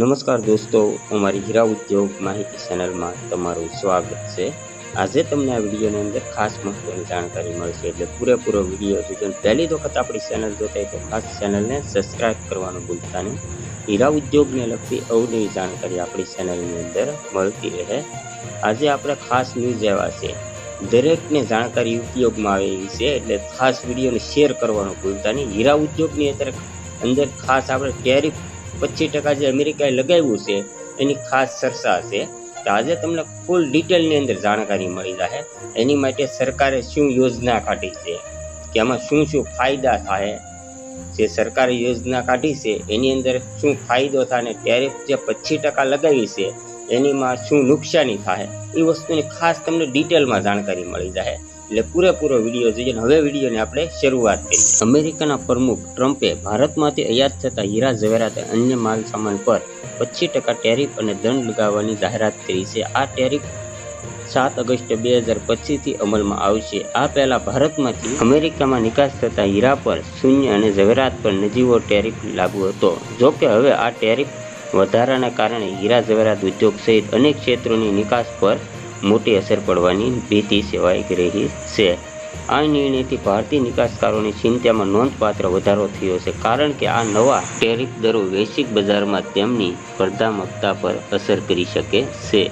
નમસ્કાર દોસ્તો અમારી હીરા ઉદ્યોગ માહિતી ચેનલમાં તમારું સ્વાગત છે. આજે તમને આ વિડીયોની અંદર ખાસ મહત્વની જાણકારી મળશે એટલે પૂરેપૂરો વીડિયો જોજો પહેલી વખત આપણી ચેનલ જોતા હોય તો ખાસ ચેનલને સબસ્ક્રાઇબ કરવાનું ભૂલતા નહીં. હીરા ઉદ્યોગને લગતી અવનવી જાણકારી આપણી ચેનલની અંદર મળતી રહે. આજે આપણે ખાસ ન્યૂઝ એવા છે. દરેકને જાણકારી ઉપયોગમાં આવે એવી છે એટલે ખાસ વિડીયોને શેર કરવાનું ભૂલતા નહીં. હીરા ઉદ્યોગની અંદર અંદર ખાસ આપણે ટેરિફ પચીસ ટકા જે અમેરિકાએ લગાવ્યું છે, એની ખાસ ચર્ચા છે તો આજે તમને ફૂલ ડિટેલની અંદર જાણકારી મળી જશે એની માટે સરકારે શું યોજના કાઢી છે? કે આમાં શું શું ફાયદા થાય? જે સરકારે યોજના કાઢી છે, એની અંદર શું ફાયદો થાય અને ટેરિફ જે પચીસ ટકા લગાવી છે, એનીમાં શું નુકસાની થાય? એ વસ્તુની ખાસ તમને ડિટેલમાં જાણકારી મળી જાય એટલે પૂરેપૂરો વીડિયો જોઈએ અને હવે વિડીયોની આપણે શરૂઆત કરીએ. અમેરિકાના પ્રમુખ ટ્રમ્પે ભારતમાંથી આયાત થતા હીરા ઝવેરાત અને અન્ય માલ સામાન પર પચીસ ટકા ટેરિફ અને દંડ લગાવવાની જાહેરાત કરી છે. આ ટેરિફ સાત ઓગસ્ટ બે હજાર પચીસથી અમલમાં આવશે. આ પહેલા ભારતમાંથી અમેરિકામાં નિકાસ થતા હીરા પર શૂન્ય અને ઝવેરાત પર નજીવો ટેરિફ લાગુ હતો. જો કે હવે આ ટેરિફ વધારાના કારણે હીરા ઝવેરાત ઉદ્યોગ સહિત અનેક ક્ષેત્રોની નિકાસ પર મોટી અસર પડવાની ભીતિ સેવાઈ રહી છે. આ નિર્ણયથી ભારતીય નિકાસકારોની ચિંતામાં નોંધપાત્ર વધારો થયો છે કારણ કે આ નવા ટેરિફ દરો વૈશ્વિક બજારમાં તેમની સ્પર્ધાત્મકતા પર અસર કરી શકે છે.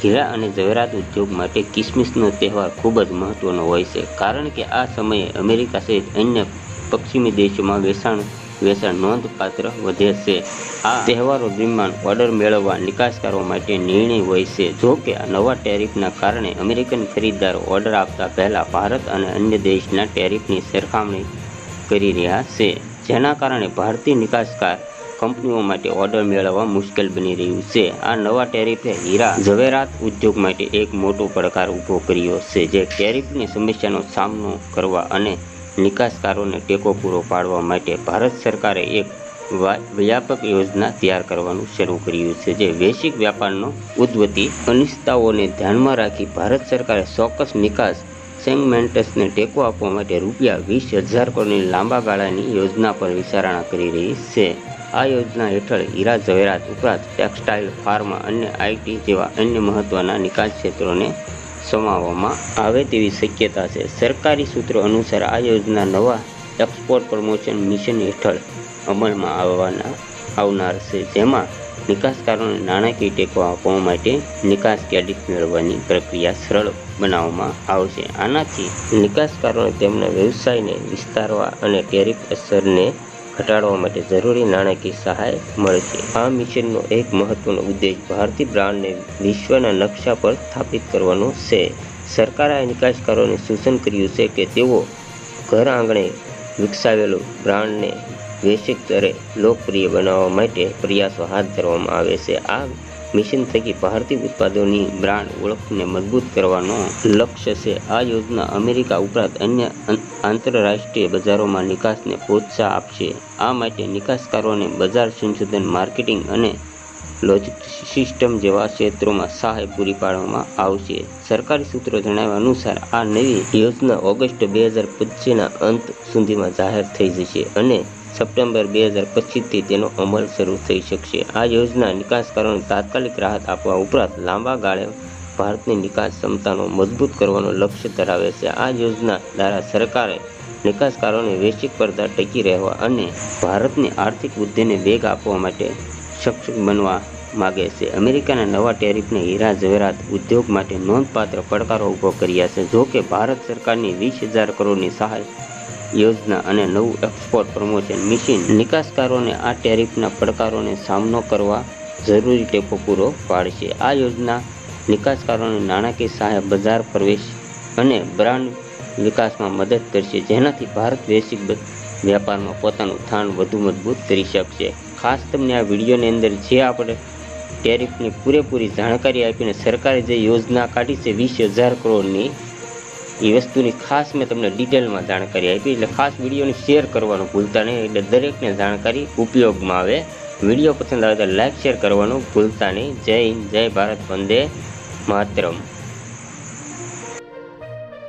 હીરા અને ઝવેરાત ઉદ્યોગ માટે કિસમિસનો તહેવાર ખૂબ જ મહત્વનો હોય છે કારણ કે આ સમયે અમેરિકા સહિત અન્ય પશ્ચિમી દેશોમાં વેચાણ વેચાણ નોંધપાત્ર વધે છે. આ તહેવારો દરમિયાન ઓર્ડર મેળવવા નિકાસકારો માટે નિર્ણય હોય છે. જો કે, આ નવા ટેરિફના કારણે અમેરિકન ખરીદદારો ઓર્ડર આપતા પહેલા ભારત અને અન્ય દેશના ટેરિફની સરખામણી કરી રહ્યા છે. જેના કારણે ભારતીય નિકાસકાર કંપનીઓ માટે ઓર્ડર મેળવવા મુશ્કેલ બની રહ્યું છે. આ નવા ટેરિફે હીરા ઝવેરાત ઉદ્યોગ માટે એક મોટો પડકાર ઊભો કર્યો છે, જે ટેરિફની સમસ્યાનો સામનો કરવા અને નિકાસકારોને ટેકો પૂરો પાડવા માટે ભારત સરકારે એક વ્યાપક યોજના તૈયાર કરવાનું શરૂ કર્યું છે, જે વૈશ્વિક વ્યાપારનો ઉદ્વતી અનિશ્ચિતતાઓને ધ્યાનમાં રાખી ભારત સરકારે ચોક્કસ નિકાસ સેગમેન્ટસને ટેકો આપવા માટે રૂપિયા વીસ હજાર કરોડની લાંબા ગાળાની યોજના પર વિચારણા કરી રહી છે. આ યોજના હેઠળ હીરા, ઝવેરાત, ઉપરાંત ટેક્સટાઇલ, ફાર્મા અને આઈટી જેવા અન્ય મહત્ત્વના નિકાસ ક્ષેત્રોને સમાવવામાં આવે તેવી શક્યતા છે. સરકારી સૂત્રો અનુસાર આ યોજના નવા એક્સપોર્ટ પ્રમોશન મિશન હેઠળ અમલમાં આવવાના આવનાર છે. જેમાં નિકાસકારોને નાણાકીય ટેકો આપવા માટે નિકાસ ક્રેડિટ મેળવવાની પ્રક્રિયા સરળ બનાવવામાં આવશે. આનાથી નિકાસકારોને તેમના વ્યવસાયને વિસ્તારવા અને ટેરિફ અસરને ઘટાડવા માટે જરૂરી નાણાકીય સહાય મળશે આ મિશનનો એક મહત્વનો ઉદ્દેશ ભારતીય બ્રાન્ડને વિશ્વના નકશા પર સ્થાપિત કરવાનો છે. સરકારે આ નિકાસકારોને સૂચન કર્યું છે કે તેઓ ઘર આંગણે વિકસાવેલું બ્રાન્ડને વૈશ્વિક સ્તરે લોકપ્રિય બનાવવા માટે પ્રયાસો હાથ ધરવામાં આવે છે. આ મિશન થકી ભારતીય ઉત્પાદનોની બ્રાન્ડ ઓળખને મજબૂત કરવાનો લક્ષ્ય છે. આ યોજના અમેરિકા ઉપરાંત અન્ય આંતરરાષ્ટ્રીય બજારોમાં નિકાસને પ્રોત્સાહન આપશે. આ માટે નિકાસકારોને બજાર સંશોધન, માર્કેટિંગ અને લોજિસ્ટિક સિસ્ટમ જેવા ક્ષેત્રોમાં સહાય પૂરી પાડવામાં આવશે. સરકારી સૂત્રો જણાવ્યા અનુસાર, આ નવી યોજના ઓગસ્ટ બે હજાર પચીસના અંત સુધીમાં જાહેર થઈ જશે અને સપ્ટેમ્બર બે હજાર પચીસથી તેનો અમલ શરૂ થઈ શકશે. આ યોજના નિકાસકારોને તાત્કાલિક રાહત આપવા ઉપરાંત લાંબા ગાળે ભારતની નિકાસ ક્ષમતાનો મજબૂત કરવાનો લક્ષ્ય ધરાવે છે. આ યોજના દ્વારા સરકારે નિકાસકારોને વૈશ્વિક સ્પર્ધા ટકી રહેવા અને ભારતની આર્થિક વૃદ્ધિને વેગ આપવા માટે સક્ષમ બનવા માગે છે. અમેરિકાના નવા ટેરિફને હીરા ઝવેરાત ઉદ્યોગ માટે નોંધપાત્ર પડકારો ઊભો કર્યા છે. જો કે ભારત સરકારની વીસ હજાર કરોડની સહાય યોજના અને નવું એક્સપોર્ટ પ્રમોશન મિશન નિકાસકારોને આ ટેરિફના પડકારોને સામનો કરવા જરૂરી ટેકો પૂરો પાડશે. આ યોજના નિકાસકારોને નાણાકીય સહાય, બજાર પ્રવેશ અને બ્રાન્ડ વિકાસમાં મદદ કરશે, જેનાથી ભારત વૈશ્વિક વ્યાપારમાં પોતાનું સ્થાન વધુ મજબૂત કરી શકશે. ખાસ તમને આ વિડીયોની અંદર જે આપણે ટેરિફની પૂરેપૂરી જાણકારી આપીને સરકારે જે યોજના કાઢી છે, વીસ હજાર કરોડની એ વસ્તુની ખાસ મેં તમને ડિટેલમાં જાણકારી આપી એટલે ખાસ વિડીયોને શેર કરવાનું ભૂલતા નહીં એટલે દરેકને જાણકારી ઉપયોગમાં આવે. વીડિયો પસંદ આવે તો લાઈક, શેર કરવાનું ભૂલતા નહીં. જય હિન્દ, જય ભારત, વંદે માતરમ.